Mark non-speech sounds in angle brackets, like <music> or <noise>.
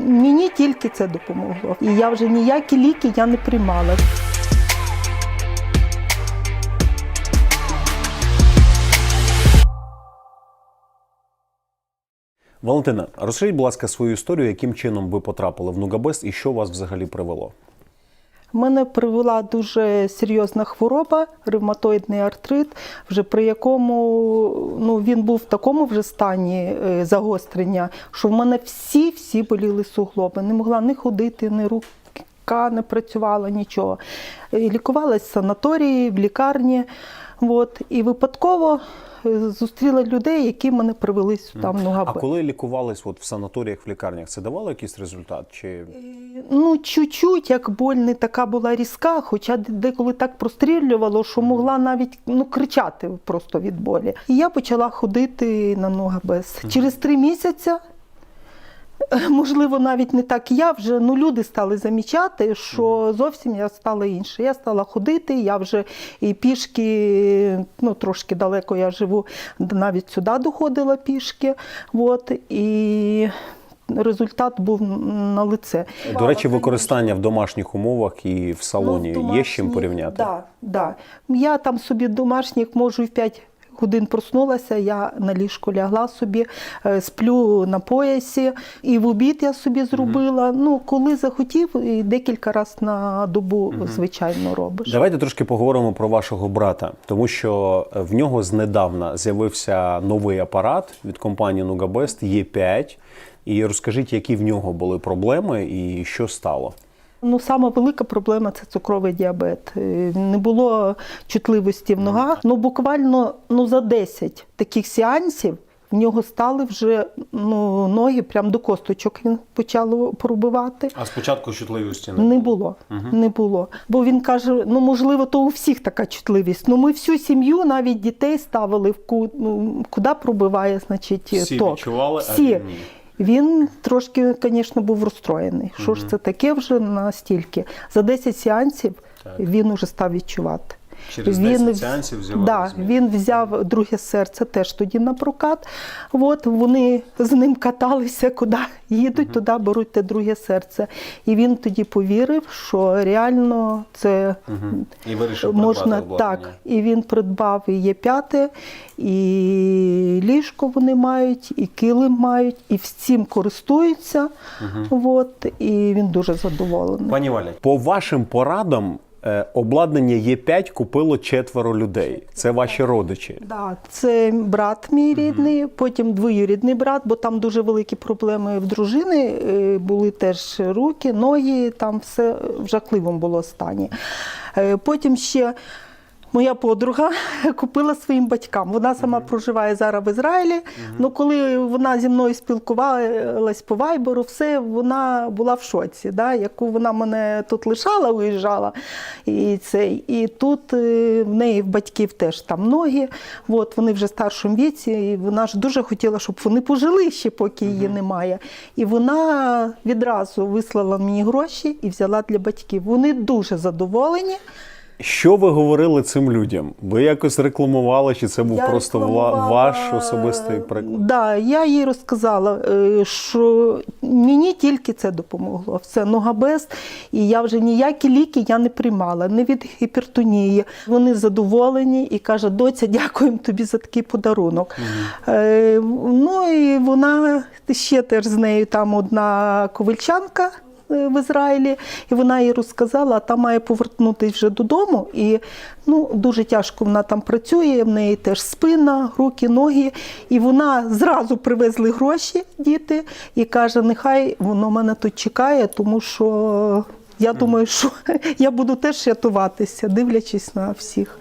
Мені тільки це допомогло. І я вже ніякі ліки я не приймала. Валентина, розкажіть, будь ласка, свою історію, яким чином ви потрапили в Нугабест і що вас взагалі привело? Мене привела дуже серйозна хвороба, ревматоїдний артрит, вже при якому ну, він був в такому вже стані е, загострення, що в мене всі-всі боліли суглоби. Не могла ні ходити, ні рука не працювала, нічого. Е, Лікувалась в санаторії, в лікарні. От, і випадково е, зустріла людей, які мене привели сюди, в А коли лікувались от в санаторіях, в лікарнях, це давало якийсь результат? Чи Ну, чуть-чуть, як боль не така була різка, хоча деколи так прострілювало, що могла навіть ну, кричати просто від болі. І я почала ходити на ногабез. Через три місяці, е, <laughs> можливо, навіть не так я вже, ну люди стали замічати, що зовсім я стала інша. Я стала ходити, я вже і пішки, ну трошки далеко я живу, навіть сюди доходила пішки. От, і результат був на лице. до речі, використання в домашніх умовах і в салоні Ну, в є з чим порівняти? Да, да. Я там собі домашніх можу в 5 годин проснулася, я на ліжку лягла собі, е, сплю на поясі, і в обід я собі зробила. Ну, коли захотів, і декілька разів на добу, звичайно, робиш. Давайте трошки поговоримо про вашого брата, тому що в нього знедавна з'явився новий апарат від компанії Nugabest Е5. І розкажіть, які в нього були проблеми і що стало. Ну, сама велика проблема це цукровий діабет. Е, Не було чутливості в ногах. Ну, буквально ну, за 10 таких сеансів в нього стали вже ну, ноги прям до косточок він почало пробивати. А спочатку чутливості Не було, не було. Бо він каже: ну можливо, то у всіх така чутливість. Ну ми всю сім'ю, навіть дітей ставили в ку... ну, куди пробиває, значить, Всі ток. відчували, а він ні. Він трошки, звісно, був розстроєний. Що ж це таке вже настільки? За 10 сеансів він уже став відчувати. Через він, 10 сеансів з'явились да, він взяв друге серце теж тоді на прокат. От вони з ним каталися, куди їдуть, туди беруть те друге серце. І він тоді повірив, що реально це І вирішив можна так. І він придбав і є п'яте, і ліжко вони мають, і килим мають, і всім користуються. От, і він дуже задоволений. Пані Валя, по вашим порадам, обладнання Е5 купило четверо людей. Це ваші родичі. Да, це брат мій рідний, потім двоюрідний брат, бо там дуже великі проблеми в дружини. е, Були теж руки, ноги, там все в жахливому було стані. Е, Потім ще. Моя подруга <laughs> купила своїм батькам. Вона сама проживає зараз в Ізраїлі. Ну коли вона зі мною спілкувалась по вайберу, все вона була в шоці, да? яку вона мене тут лишала, уїжджала. І, цей, і тут е, в неї в батьків теж там ноги. От, вони вже в старшому віці, і вона ж дуже хотіла, щоб вони пожили ще, поки її немає. І вона відразу вислала мені гроші і взяла для батьків. Вони дуже задоволені. Що ви говорили цим людям? Ви якось рекламували, чи це був Я просто ва- ваш особистий приклад? Да, я їй розказала, е, що мені тільки це допомогло. Все ногабест, і я вже ніякі ліки я не приймала, не від гіпертонії. Вони задоволені і каже, доця, дякуємо тобі за такий подарунок. Е, ну і вона ще теж з нею там одна ковальчанка е, в Ізраїлі, і вона їй розказала, а та має повернутися вже додому. І ну, дуже тяжко вона там працює, в неї теж спина, руки, ноги. І вона зразу привезли гроші, діти, і каже, нехай воно мене тут чекає, тому що я думаю, що <laughs> я буду теж рятуватися, дивлячись на всіх.